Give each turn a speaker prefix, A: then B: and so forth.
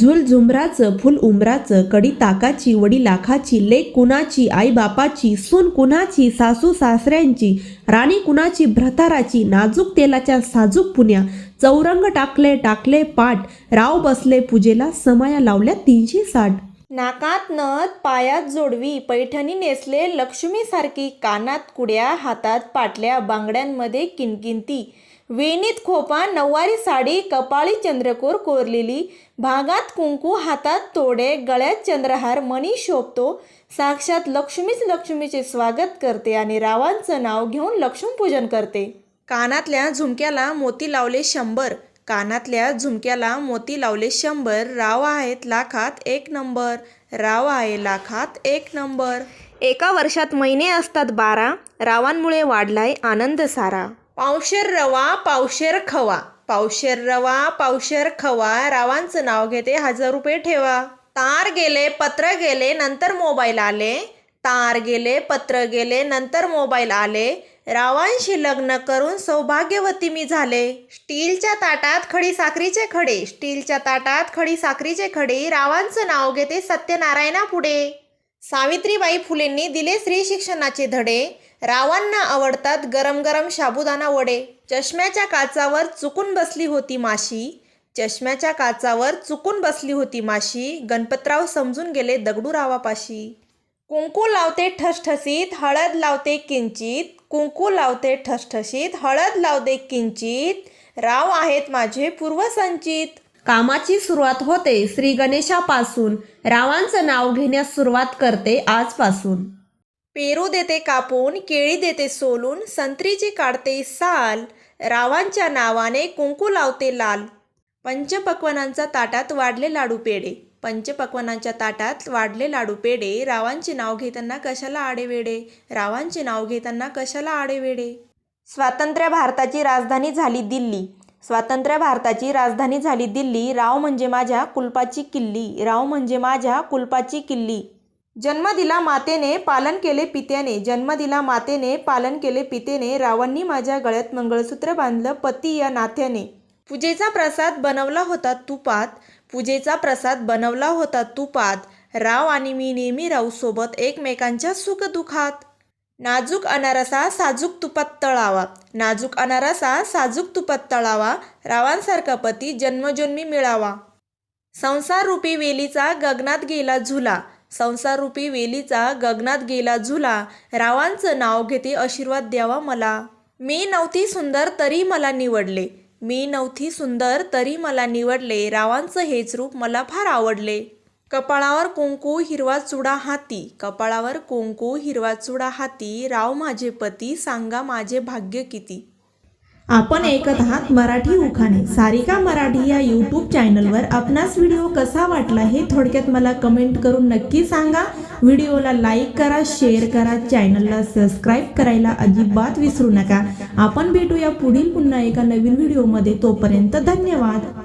A: झुल झुमराचं फुल उमराचं कडी ताकाची वडी लाखाची लेक कुणाची आई बापाची सून कुणाची सासू सासऱ्यांची राणी कुणाची भ्रताराची नाजूक तेलाच्या साजूक पुण्या चौरंग टाकले टाकले पाट राव बसले पूजेला समाया लावल्या तीनशे साठ.
B: नाकात नथ पायात जोडवी पैठणी नेसले लक्ष्मीसारखी कानात कुड्या हातात पाटल्या बांगड्यांमध्ये किनकिंती वेणीत खोपा नऊवारी साडी कपाळी चंद्रकोर कोरलेली भागात कुंकू हातात तोडे गळ्यात चंद्रहार मणी शोभतो. साक्षात लक्ष्मीच लक्ष्मीचे स्वागत करते आणि रावांचं नाव घेऊन लक्ष्मीपूजन करते. कानातल्या झुमक्याला मोती लावले शंभर. कानातल्या झुमक्याला मोती लावले शंभर. राव आहेत लाखात एक नंबर. राव आहे लाखात एक नंबर. एका वर्षात महिने असतात बारा. रावांमुळे वाढलाय आनंद सारा. पावशेर रवा पावशेर खवा. पावशेर रवा पावशेर खवा रावांचं नाव घेते हजार रुपये ठेवा. तार गेले पत्र गेले नंतर मोबाईल आले. तार गेले पत्र गेले नंतर मोबाईल आले. रावांशी लग्न करून सौभाग्यवती मी झाले. स्टीलच्या ताटात खडी साखरीचे खडे. स्टीलच्या ताटात खडी साखरीचे खडे. रावांचं नाव घेते सत्यनारायणा पुढे सावित्रीबाई फुलेंनी दिले स्त्री शिक्षणाचे धडे. रावांना आवडतात गरम गरम साबुदाणा वडे. चष्म्याच्या काचावर चुकून बसली होती माशी. चष्म्याच्या काचावर चुकून बसली होती माशी. गणपतराव समजून गेले दगडू रावापाशी. कुंकू लावते ठसठसीत हळद लावते किंचित. कुंकू लावते ठसठसीत हळद लावते किंचित. राव आहेत माझे पूर्वसंचित.
A: कामाची सुरुवात होते श्री गणेशापासून. रावांचं नाव घेण्यास सुरुवात करते आजपासून.
B: पेरू देते कापून केळी देते सोलून संत्रीची काढते साल रावांच्या नावाने कुंकू लावते लाल. पंचपक्वनांचा ताटात वाढले लाडू पेढे. पंचपक्वनांच्या ताटात वाढले लाडू पेढे. रावांचे नाव घेताना कशाला आडेवेडे रावांचे नाव घेताना कशाला आडेवेडे स्वातंत्र्य भारताची राजधानी झाली दिल्ली. स्वातंत्र्य भारताची राजधानी झाली दिल्ली. राव म्हणजे माझ्या कुलपाची किल्ली. राव म्हणजे माझ्या कुलपाची किल्ली. जन्म दिला मातेने पालन केले पित्याने. जन्म दिला मातेने पालन केले पितेने. रावांनी माझ्या गळ्यात मंगळसूत्र बांधलं पती या नात्याने पूजेचा प्रसाद बनवला होता तुपात पूजेचा प्रसाद बनवला होता तुपात राव आणि मी नेहमी राहू सोबत एकमेकांच्या सुखदुःखात. नाजूक अनारसा साजूक तुपात तळावा. नाजूक अनारसा साजूक तुपात तळावा. रावांसारखा पती जन्मजन्मी मिळावा. संसार रूपी वेलीचा गगनात गेला झुला. संसाररूपी वेलीचा गगनात गेला झुला रावांचं नाव घेते आशीर्वाद द्यावा मला. मी नव्हती सुंदर तरी मला निवडले. मी नव्हती सुंदर तरी मला निवडले. रावांचं हेच रूप मला फार आवडले. कपाळावर कुंकू हिरवा चुडा हाती. कपाळावर कुंकू हिरवा चुडा हाती. राव माझे पती सांगा माझे भाग्य किती.
A: आपण ऐकत आहात मराठी उखाणे. सारिका मराठी या यूट्यूब चॅनलवर आपणास व्हिडिओ कसा वाटला हे थोडक्यात मला कमेंट करून नक्की सांगा. व्हिडिओला लाईक करा शेअर करा चॅनलला सबस्क्राईब करायला अजिबात विसरू नका. आपण भेटूया पुढील पुन्हा एका नवीन व्हिडिओमध्ये तोपर्यंत धन्यवाद.